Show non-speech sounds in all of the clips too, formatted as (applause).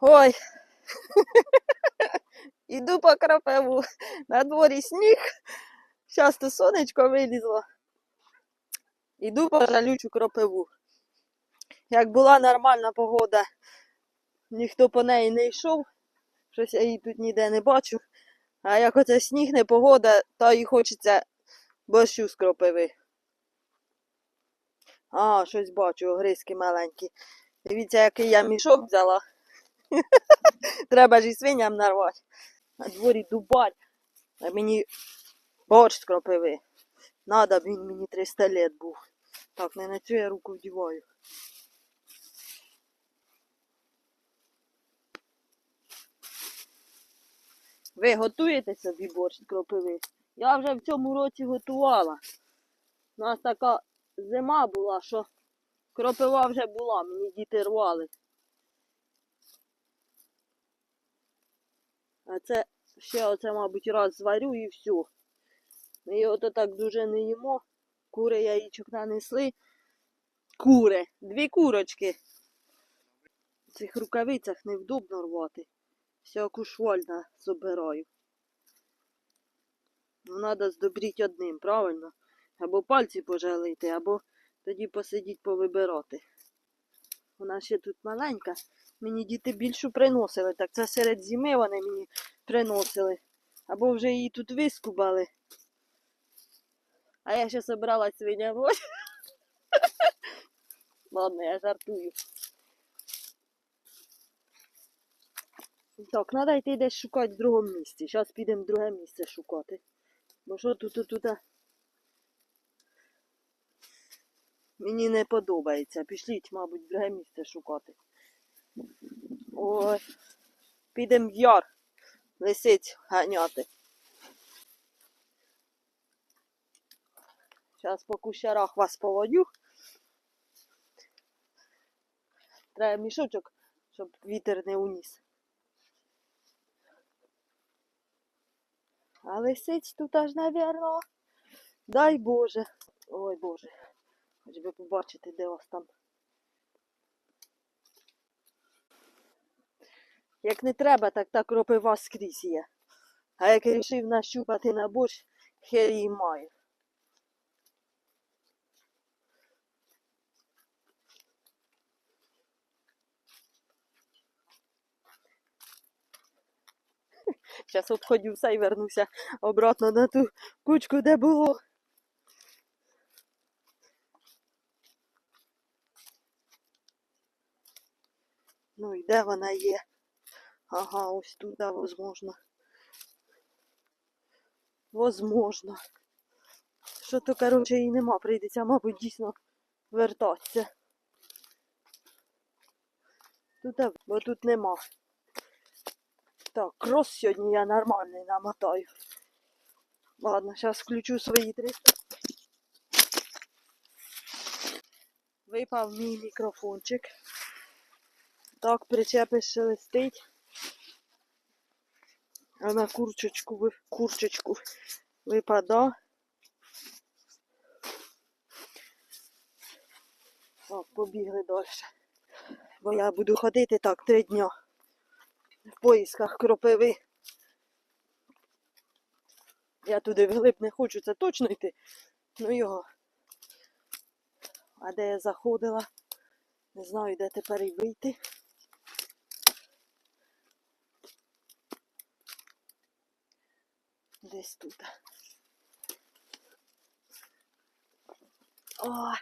Ой. (laughs) Іду по крапиву. На дворі сніг. Щас то сонечко вилізло. Іду по жалючу кропиву. Як була нормальна погода, ніхто по неї не йшов. Щось я її тут ніде не бачу. А як оце сніг не погода, то і хочеться борщу з кропиви. А, щось бачу, огризки маленькі. Дивіться, який я мішок взяла. (laughs) Треба ж і свиням нарвати. На дворі дубаль. А мені борщ з кропиви. Надо б він мені 300 лет був. Так, не на цю я руку вдіваю. Ви готуєте собі борщ з кропиви? Я вже в цьому році готувала. У нас така зима була, що кропива вже була, мені діти рвали. А це ще оце, мабуть, раз зварю і все. Ми його так дуже не їмо. Кури яєчок нанесли. Кури, дві курочки. В цих рукавицях невдобно рвати. Всяку швольна забираю. Ну, треба здобріть одним, правильно? Або пальці пожалити, або тоді посидіть повибирати. Вона ще тут маленька. Мені діти більшу приносили. Так це серед зими вони мені приносили. Або вже її тут вискубали. А я ще собрала свиня вот. (laughs) Ладно, я жартую. Так, треба йти десь шукати в другому місці. Зараз підемо в друге місце шукати. Бо що тут, тут, тут. Мені не подобається. Пішліть, мабуть, в друге місце шукати. Ой. Підемо в яр. Лисиць ганяти. Зараз по кущарах вас поводю. Треба мішочок, щоб вітер не уніс. А лисиць тут аж, навірно. Дай Боже. Ой Боже. Хоч би побачити, де вас там. Як не треба, так так кропива скрізь є. А як рішив нащупати на борщ, хер її має. (laughs) Зараз обходю все і вернуся обратно на ту кучку, де було. Ну і де вона є? Ага, ось тут, да, возможно. Возможно. Що то, коротше, її нема, прийдеться, мабуть, дійсно вертатися. Тут, бо тут нема. Так, крос сьогодні я нормальний намотаю. Ладно, зараз включу свої 300. Випав мій мікрофончик. Так, причепи шелестить. А на курчечку, курчечку випада. Так, побігли далі. Бо я буду ходити так три дня в поїсках кропиви. Я туди вглиб не хочу, це точно йти. Ну його. А де я заходила? Не знаю, де тепер і вийти. Десь тут. О!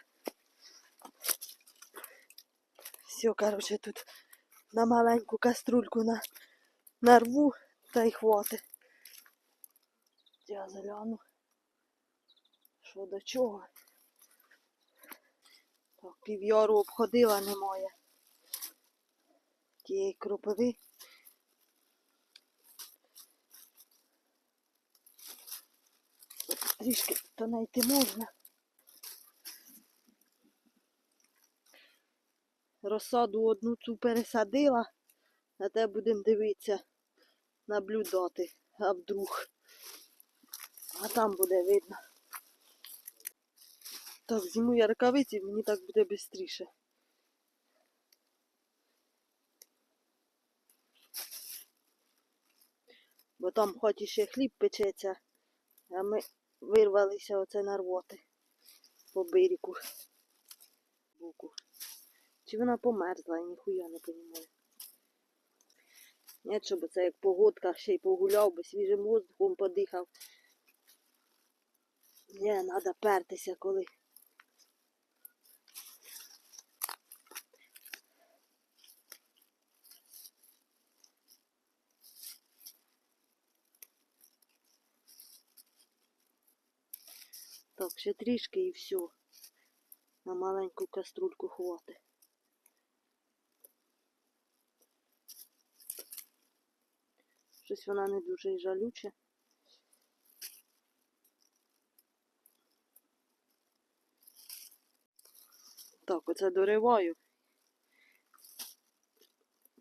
Все, короче, тут на маленьку каструльку на нарву та й хватить. Я загляну. Що до чого? Так, обходила немає. Тієї кропиви. Трішки то знайти можна. Розсаду одну цю пересадила, на те будемо дивитися, наблюдати, а вдруг. А там буде видно. Так, зніму я рукавиці, мені так буде швидше. Бо там в хаті ще хліб печеться, а ми вирвалися оце нарвати по бирику. Боку. Чи вона померзла, я ніхуя не розумію. Ні, щоб це як погодка ще й погуляв би, свіжим воздухом подихав. Не, треба пертися коли. Так, ще трішки і все. На маленьку каструльку хватить. Щось вона не дуже і жалюча. Так, оце дориваю.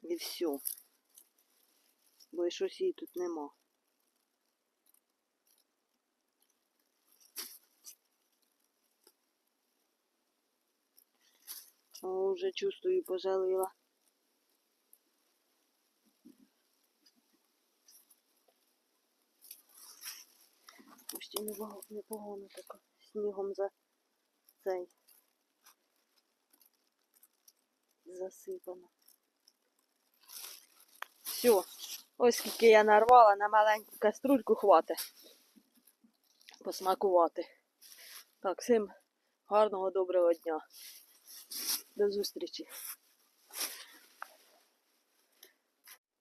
І все. Бо і щось її тут нема. О, вже чувствую, пожалила. Почти непогано, тако. Снігом за цей засипано. Все, ось скільки я нарвала на маленьку каструльку хватить. Посмакувати. Так, всім гарного доброго дня. До зустрічі.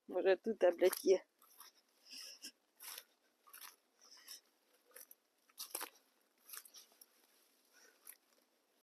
Може тут, блядь, є